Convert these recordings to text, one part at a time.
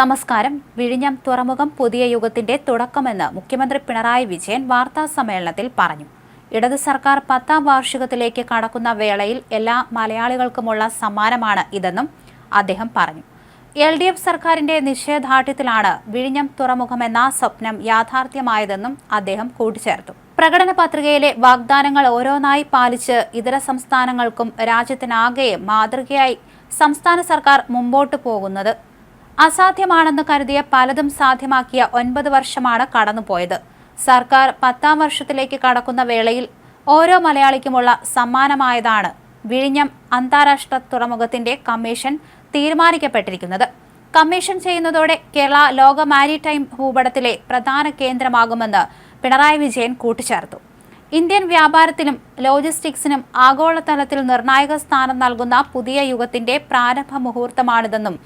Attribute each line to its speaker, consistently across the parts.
Speaker 1: നമസ്കാരം. വിഴിഞ്ഞം തുറമുഖം പുതിയ യുഗത്തിന്റെ തുടക്കമെന്ന് മുഖ്യമന്ത്രി പിണറായി വിജയൻ വാർത്താ സമ്മേളനത്തിൽ പറഞ്ഞു. ഇടത് സർക്കാർ പത്താം വാർഷികത്തിലേക്ക് കടക്കുന്ന വേളയിൽ എല്ലാ മലയാളികൾക്കുമുള്ള സമ്മാനമാണ് ഇതെന്നും അദ്ദേഹം പറഞ്ഞു. എൽ ഡി എഫ് സർക്കാരിന്റെ നിശ്ചയദാർഢ്യത്തിലാണ് വിഴിഞ്ഞം തുറമുഖം എന്ന സ്വപ്നം യാഥാർത്ഥ്യമായതെന്നും അദ്ദേഹം കൂട്ടിച്ചേർത്തു. പ്രകടന പത്രികയിലെ വാഗ്ദാനങ്ങൾ ഓരോന്നായി പാലിച്ച് ഇതര സംസ്ഥാനങ്ങൾക്കും രാജ്യത്തിനാകെയും മാതൃകയായി സംസ്ഥാന സർക്കാർ മുമ്പോട്ട് പോകുന്നത് അസാധ്യമാണെന്ന് കരുതിയ പലതും സാധ്യമാക്കിയ ഒൻപത് വർഷമാണ് കടന്നുപോയത്. സർക്കാർ പത്താം വർഷത്തിലേക്ക് കടക്കുന്ന വേളയിൽ ഓരോ മലയാളിക്കുമുള്ള സമ്മാനമായതാണ് വിഴിഞ്ഞം അന്താരാഷ്ട്ര തുറമുഖത്തിന്റെ കമ്മീഷൻ തീരുമാനിക്കപ്പെട്ടിരിക്കുന്നത്. കമ്മീഷൻ ചെയ്യുന്നതോടെ കേരള ലോക മാരിടൈം ഭൂപടത്തിലെ പ്രധാന കേന്ദ്രമാകുമെന്ന് പിണറായി വിജയൻ കൂട്ടിച്ചേർത്തു. ഇന്ത്യൻ വ്യാപാരത്തിനും ലോജിസ്റ്റിക്സിനും ആഗോളതലത്തിൽ നിർണായക സ്ഥാനം നൽകുന്ന പുതിയ യുഗത്തിന്റെ പ്രാരംഭ മുഹൂർത്തമാണിതെന്നും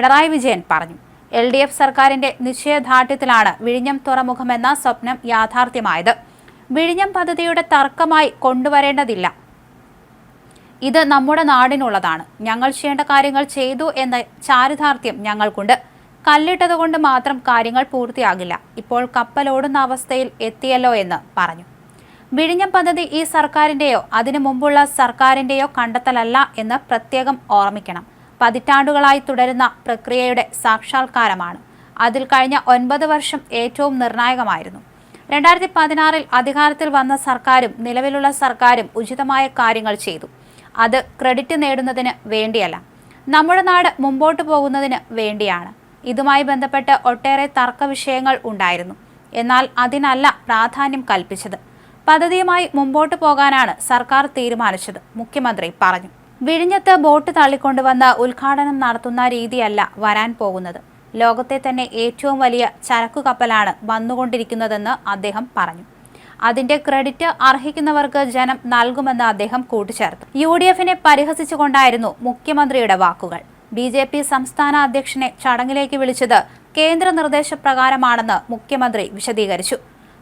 Speaker 1: പിണറായി വിജയൻ പറഞ്ഞു. എൽ ഡി എഫ് സർക്കാരിന്റെ നിശ്ചയദാർഢ്യത്തിലാണ് വിഴിഞ്ഞം തുറമുഖമെന്ന സ്വപ്നം യാഥാർത്ഥ്യമായത്. വിഴിഞ്ഞം പദ്ധതിയുടെ തർക്കമായി കൊണ്ടുവരേണ്ടതില്ല. ഇത് നമ്മുടെ നാടിനുള്ളതാണ്. ഞങ്ങൾ ചെയ്യേണ്ട കാര്യങ്ങൾ ചെയ്തു എന്ന ചാരിതാർത്ഥ്യം ഞങ്ങൾക്കുണ്ട്. കല്ലിട്ടതുകൊണ്ട് മാത്രം കാര്യങ്ങൾ പൂർത്തിയാകില്ല. ഇപ്പോൾ കപ്പലോടുന്ന അവസ്ഥയിൽ എത്തിയല്ലോ എന്ന് പറഞ്ഞു. വിഴിഞ്ഞം പദ്ധതി ഈ സർക്കാരിന്റെയോ അതിനു മുമ്പുള്ള സർക്കാരിന്റെയോ കണ്ടെത്തലല്ല എന്ന് പ്രത്യേകം ഓർമ്മിക്കണം. പതിറ്റാണ്ടുകളായി തുടരുന്ന പ്രക്രിയയുടെ സാക്ഷാത്കാരമാണ്. അതിൽ കഴിഞ്ഞ ഒൻപത് വർഷം ഏറ്റവും നിർണായകമായിരുന്നു. രണ്ടായിരത്തി പതിനാറിൽ അധികാരത്തിൽ വന്ന സർക്കാരും നിലവിലുള്ള സർക്കാരും ഉചിതമായ കാര്യങ്ങൾ ചെയ്തു. അത് ക്രെഡിറ്റ് നേടുന്നതിന് വേണ്ടിയല്ല നമ്മുടെ നാട് മുമ്പോട്ട് പോകുന്നതിന് വേണ്ടിയാണ്. ഇതുമായി ബന്ധപ്പെട്ട് ഒട്ടേറെ തർക്ക വിഷയങ്ങൾ ഉണ്ടായിരുന്നു. എന്നാൽ അതിനല്ല പ്രാധാന്യം കൽപ്പിച്ചത്. പദ്ധതിയുമായി മുമ്പോട്ട് പോകാനാണ് സർക്കാർ തീരുമാനിച്ചത് മുഖ്യമന്ത്രി പറഞ്ഞു. വിഴിഞ്ഞത്ത് ബോട്ട് തള്ളിക്കൊണ്ടുവന്ന് ഉദ്ഘാടനം നടത്തുന്ന രീതിയല്ല വരാൻ പോകുന്നത്. ലോകത്തെ തന്നെ ഏറ്റവും വലിയ ചരക്കു കപ്പലാണ് വന്നുകൊണ്ടിരിക്കുന്നതെന്ന് അദ്ദേഹം പറഞ്ഞു. അതിന്റെ ക്രെഡിറ്റ് അർഹിക്കുന്നവർക്ക് ജനം നൽകുമെന്ന് അദ്ദേഹം കൂട്ടിച്ചേർത്തു. യു ഡി എഫിനെ പരിഹസിച്ചുകൊണ്ടായിരുന്നു മുഖ്യമന്ത്രിയുടെ വാക്കുകൾ. ബി ജെ പി സംസ്ഥാന അധ്യക്ഷനെ ചടങ്ങിലേക്ക് വിളിച്ചത് കേന്ദ്ര നിർദ്ദേശപ്രകാരമാണെന്ന് മുഖ്യമന്ത്രി വിശദീകരിച്ചു.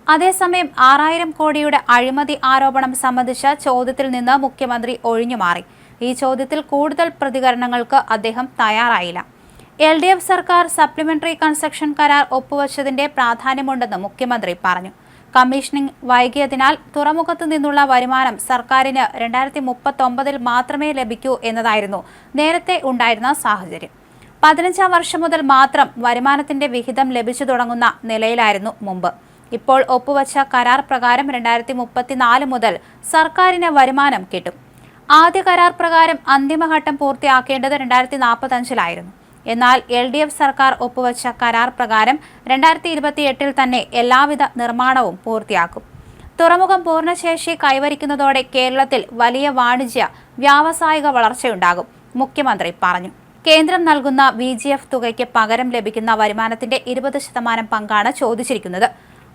Speaker 1: അതേസമയം ആറായിരം കോടിയുടെ അഴിമതി ആരോപണം സംബന്ധിച്ച ചോദ്യത്തിൽ നിന്ന് മുഖ്യമന്ത്രി ഒഴിഞ്ഞുമാറി. ഈ ചോദ്യത്തിൽ കൂടുതൽ പ്രതികരണങ്ങൾക്ക് അദ്ദേഹം തയ്യാറായില്ല. എൽ ഡി എഫ് സർക്കാർ സപ്ലിമെന്ററി കൺസ്ട്രക്ഷൻ കരാർ ഒപ്പുവച്ചതിന്റെ പ്രാധാന്യമുണ്ടെന്ന് മുഖ്യമന്ത്രി പറഞ്ഞു. കമ്മീഷനിംഗ് വൈകിയതിനാൽ തുറമുഖത്തു നിന്നുള്ള വരുമാനം സർക്കാരിന് രണ്ടായിരത്തി മുപ്പത്തൊമ്പതിൽ മാത്രമേ ലഭിക്കൂ എന്നതായിരുന്നു നേരത്തെ ഉണ്ടായിരുന്ന സാഹചര്യം. പതിനഞ്ചാം വർഷം മുതൽ മാത്രം വരുമാനത്തിന്റെ വിഹിതം ലഭിച്ചു തുടങ്ങുന്ന നിലയിലായിരുന്നു മുമ്പ്. ഇപ്പോൾ ഒപ്പുവച്ച കരാർ പ്രകാരം രണ്ടായിരത്തി മുപ്പത്തിനാല് മുതൽ സർക്കാരിന് വരുമാനം കിട്ടും. ആദ്യ കരാർ പ്രകാരം അന്തിമഘട്ടം പൂർത്തിയാക്കേണ്ടത് രണ്ടായിരത്തി നാൽപ്പത്തഞ്ചിലായിരുന്നു എന്നാൽ എൽ ഡി എഫ് സർക്കാർ ഒപ്പുവച്ച കരാർ പ്രകാരം രണ്ടായിരത്തി ഇരുപത്തിയെട്ടിൽ തന്നെ എല്ലാവിധ നിർമ്മാണവും പൂർത്തിയാക്കും. തുറമുഖം പൂർണശേഷി കൈവരിക്കുന്നതോടെ കേരളത്തിൽ വലിയ വാണിജ്യ വ്യാവസായിക വളർച്ചയുണ്ടാകും മുഖ്യമന്ത്രി പറഞ്ഞു. കേന്ദ്രം നൽകുന്ന വി ജി എഫ് തുകയ്ക്ക് പകരം ലഭിക്കുന്ന വരുമാനത്തിന്റെ ഇരുപത് ശതമാനം പങ്കാണ് ചോദിച്ചിരിക്കുന്നത്.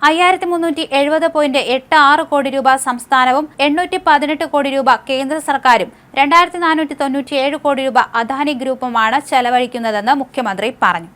Speaker 1: അയ്യായിരത്തി മുന്നൂറ്റി എഴുപത് പോയിന്റ് എട്ട് ആറ് കോടി രൂപ സംസ്ഥാനവും എണ്ണൂറ്റി പതിനെട്ട് കോടി രൂപ കേന്ദ്ര സർക്കാരും രണ്ടായിരത്തി നാനൂറ്റി തൊണ്ണൂറ്റി ഏഴ് കോടി രൂപ അദാനി ഗ്രൂപ്പുമാണ് ചെലവഴിക്കുന്നതെന്ന് മുഖ്യമന്ത്രി പറഞ്ഞു.